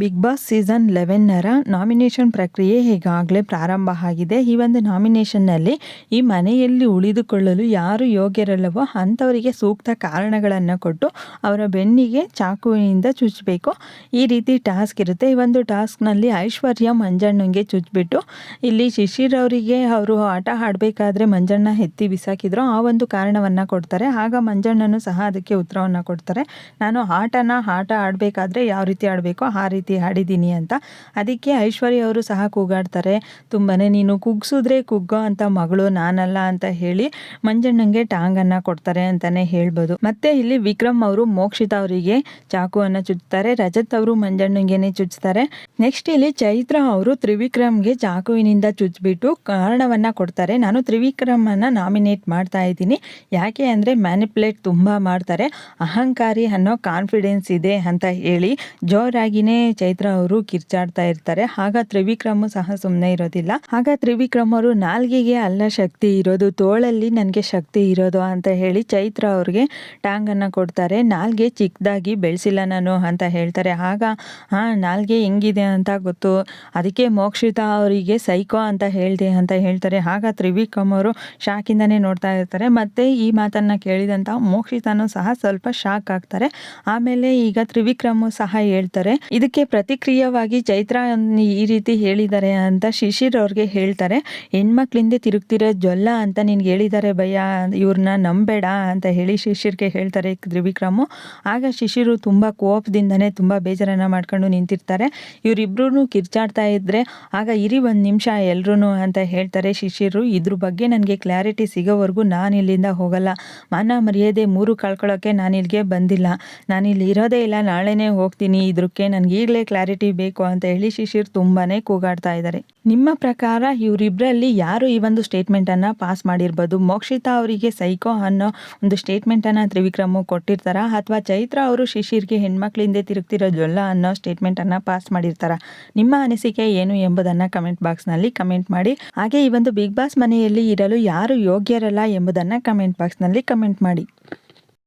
Big Boss season ಲೆವೆನ್ನರ nomination ಪ್ರಕ್ರಿಯೆ ಈಗಾಗಲೇ ಪ್ರಾರಂಭ ಆಗಿದೆ. ಈ ಒಂದು ನಾಮಿನೇಷನ್ನಲ್ಲಿ ಈ ಮನೆಯಲ್ಲಿ ಉಳಿದುಕೊಳ್ಳಲು ಯಾರು ಯೋಗ್ಯರಲ್ಲವೋ ಅಂಥವರಿಗೆ ಸೂಕ್ತ ಕಾರಣಗಳನ್ನು ಕೊಟ್ಟು ಅವರ ಬೆನ್ನಿಗೆ ಚಾಕುವಿನಿಂದ ಚುಚ್ಚಬೇಕು ಈ ರೀತಿ ಟಾಸ್ಕ್ ಇರುತ್ತೆ. ಈ ಒಂದು ಟಾಸ್ಕ್ನಲ್ಲಿ ಐಶ್ವರ್ಯ ಮಂಜಣ್ಣಂಗೆ ಚುಚ್ಚಿಬಿಟ್ಟು ಇಲ್ಲಿ ಶಿಶಿರ್ ಅವರಿಗೆ ಅವರು ಆಟ ಆಡಬೇಕಾದ್ರೆ ಮಂಜಣ್ಣ ಎತ್ತಿ ಬಿಸಾಕಿದ್ರು. ಆ ಒಂದು ಕಾರಣವನ್ನು ಕೊಡ್ತಾರೆ. ಆಗ ಮಂಜಣ್ಣನು ಸಹ ಅದಕ್ಕೆ ಉತ್ತರವನ್ನು ಕೊಡ್ತಾರೆ. ನಾನು ಆಟನ ಆಟ ಆಡಬೇಕಾದ್ರೆ ಯಾವ ರೀತಿ ಆಡಬೇಕು? ಆ ರೀತಿ ಆಡಿದ್ದೀನಿ ಅಂತ. ಅದಕ್ಕೆ ಐಶ್ವರ್ಯ ಅವರು ಸಹ ಕೂಗಾಡ್ತಾರೆ. ತುಂಬಾ ನೀನು ಕುಗ್ಸಿದ್ರೆ ಕುಗ್ಗೋ ಅಂತ ಮಗಳು ನಾನಲ್ಲ ಅಂತ ಹೇಳಿ ಮಂಜಣ್ಣಂಗೆ ಟಾಂಗನ್ನು ಕೊಡ್ತಾರೆ ಅಂತಲೇ ಹೇಳ್ಬೋದು. ಮತ್ತೆ ಇಲ್ಲಿ ವಿಕ್ರಮ್ ಅವರು ಮೋಕ್ಷಿತ ಅವರಿಗೆ ಚಾಕುವನ್ನು ಚುಚ್ತಾರೆ. ರಜತ್ ಅವರು ಮಂಜಣ್ಣಂಗೆನೆ ಚುಚ್ತಾರೆ. ನೆಕ್ಸ್ಟ್ ಇಲ್ಲಿ ಚೈತ್ರ ಅವರು ತ್ರಿವಿಕ್ರಮ್ಗೆ ಚಾಕುವಿನಿಂದ ಚುಚ್ಚಿಬಿಟ್ಟು ಕಾರಣವನ್ನು ಕೊಡ್ತಾರೆ. ನಾನು ತ್ರಿವಿಕ್ರಮನ್ನು ನಾಮಿನೇಟ್ ಮಾಡ್ತಾ ಇದ್ದೀನಿ. ಯಾಕೆ ಅಂದರೆ ಮ್ಯಾನಿಪ್ಯುಲೇಟ್ ತುಂಬ ಮಾಡ್ತಾರೆ. ಅಹಂಕಾರಿ ಅನ್ನೋ ಕಾನ್ಫಿಡೆನ್ಸ್ ಇದೆ ಅಂತ ಹೇಳಿ ಜೋರಾಗಿನೇ ಚೈತ್ರ ಅವರು ಕಿರ್ಚಾಡ್ತಾ ಇರ್ತಾರೆ. ಆಗ ತ್ರಿವಿಕ್ರಮ್ ಸಹ ಸುಮ್ಮನೆ ಇರೋದಿಲ್ಲ. ಆಗ ತ್ರಿವಿಕ್ರಮ್ ಅವರು, ನಾಲ್ಗೆಗೆ ಅಲ್ಲ ಶಕ್ತಿ ಇರೋದು, ತೋಳಲ್ಲಿ ನನಗೆ ಶಕ್ತಿ ಇರೋದು ಅಂತ ಹೇಳಿ ಚೈತ್ರ ಅವ್ರಿಗೆ ಟಾಂಗನ್ನು ಕೊಡ್ತಾರೆ. ನಾಲ್ಗೆ ಚಿಕ್ಕದಾಗಿ ಬೆಳೆಸಿಲ್ಲ ನಾನು ಅಂತ ಹೇಳ್ತಾರೆ. ಆಗ, ಹಾಂ, ನಾಲ್ಗೆ ಹೆಂಗಿದೆ ಅಂತ ಗೊತ್ತು. ಅದಕ್ಕೆ ಮೋಕ್ಷಿತ ಅವರಿಗೆ ಸೈಕೋ ಅಂತ ಹೇಳಿದೆ ಅಂತ ಹೇಳ್ತಾರೆ. ಆಗ ತ್ರಿವಿಕ್ರಮ್ ಅವರು ಶಾಕಿಂದನೇ ನೋಡ್ತಾ ಇರ್ತಾರೆ. ಮತ್ತೆ ಈ ಮಾತನ್ನ ಕೇಳಿದಂತ ಮೋಕ್ಷಿತನು ಸಹ ಸ್ವಲ್ಪ ಶಾಕ್ ಆಗ್ತಾರೆ. ಆಮೇಲೆ ಈಗ ತ್ರಿವಿಕ್ರಮ್ ಸಹ ಹೇಳ್ತಾರೆ, ಇದಕ್ಕೆ ಪ್ರತಿಕ್ರಿಯವಾಗಿ ಚೈತ್ರ ಈ ರೀತಿ ಹೇಳಿದ್ದಾರೆ ಅಂತ ಶಿಶಿರ್ ಅವ್ರಿಗೆ ಹೇಳ್ತಾರೆ, ಹೆಣ್ಮಕ್ಳಿಂದ ತಿರುಗ್ತಿರೋ ಜೊಲ್ಲ ಅಂತ ನಿನ್ಗೆ ಹೇಳಿದ್ದಾರೆ ಭಯ ಇವ್ರನ್ನ ನಂಬೇಡ ಅಂತ ಹೇಳಿ ಶಿಶಿರ್ಗೆ ಹೇಳ್ತಾರೆ ತ್ರಿವಿಕ್ರಮು. ಆಗ ಶಿಶಿರು ತುಂಬ ಕೋಪದಿಂದನೇ ತುಂಬ ಬೇಜಾರನ್ನ ಮಾಡ್ಕೊಂಡು ನಿಂತಿರ್ತಾರೆ. ಇವರಿಬ್ರು ಕಿರ್ಚಾಡ್ತಾ ಇದ್ರೆ, ಆಗ ಇರಿ ಒಂದು ನಿಮಿಷ ಎಲ್ರೂ ಅಂತ ಹೇಳ್ತಾರೆ ಶಿಶಿರು. ಇದ್ರ ಬಗ್ಗೆ ನನಗೆ ಕ್ಲಾರಿಟಿ ಸಿಗೋವರೆಗೂ ನಾನು ಇಲ್ಲಿಂದ ಹೋಗಲ್ಲ. ಮಾನ ಮರ್ಯಾದೆ ಮೂರು ಕಳ್ಕೊಳ್ಳೋಕ್ಕೆ ನಾನು ಇಲ್ಲಿಗೆ ಬಂದಿಲ್ಲ. ನಾನು ಇಲ್ಲಿ ಇರೋದೇ ಇಲ್ಲ, ನಾಳೆನೇ ಹೋಗ್ತೀನಿ. ಇದಕ್ಕೆ ನನಗೆ ಈಗಲೇ ಕ್ಲಾರಿಟಿ ಬೇಕು ಅಂತ ಹೇಳಿ ಶಿಶಿರ್ ತುಂಬಾನೇ ಕೂಗಾಡ್ತಾ ಇದ್ದಾರೆ. ನಿಮ್ಮ ಪ್ರಕಾರ ಇವರಿಬ್ಬರಲ್ಲಿ ಯಾರು ಈ ಒಂದು ಸ್ಟೇಟ್ಮೆಂಟನ್ನು ಪಾಸ್ ಮಾಡಿರ್ಬೋದು? ಮೋಕ್ಷಿತಾ ಅವರಿಗೆ ಸೈಕೋ ಅನ್ನೋ ಒಂದು ಸ್ಟೇಟ್ಮೆಂಟನ್ನು ತ್ರಿವಿಕ್ರಮು ಕೊಟ್ಟಿರ್ತಾರ? ಅಥವಾ ಚೈತ್ರ ಅವರು ಶಿಶಿರ್ಗೆ ಹೆಣ್ಮಕ್ಳಿಂದ ತಿರುಗ್ತಿರೋ ಜೊಲ್ಲ ಅನ್ನೋ ಸ್ಟೇಟ್ಮೆಂಟನ್ನು ಪಾಸ್ ಮಾಡಿರ್ತಾರ? ನಿಮ್ಮ ಅನಿಸಿಕೆ ಏನು ಎಂಬುದನ್ನು ಕಮೆಂಟ್ ಬಾಕ್ಸ್ನಲ್ಲಿ ಕಮೆಂಟ್ ಮಾಡಿ. ಹಾಗೆ ಈ ಒಂದು ಬಿಗ್ ಬಾಸ್ ಮನೆಯಲ್ಲಿ ಇರಲು ಯಾರು ಯೋಗ್ಯರಲ್ಲ ಎಂಬುದನ್ನು ಕಮೆಂಟ್ ಬಾಕ್ಸ್ನಲ್ಲಿ ಕಮೆಂಟ್ ಮಾಡಿ.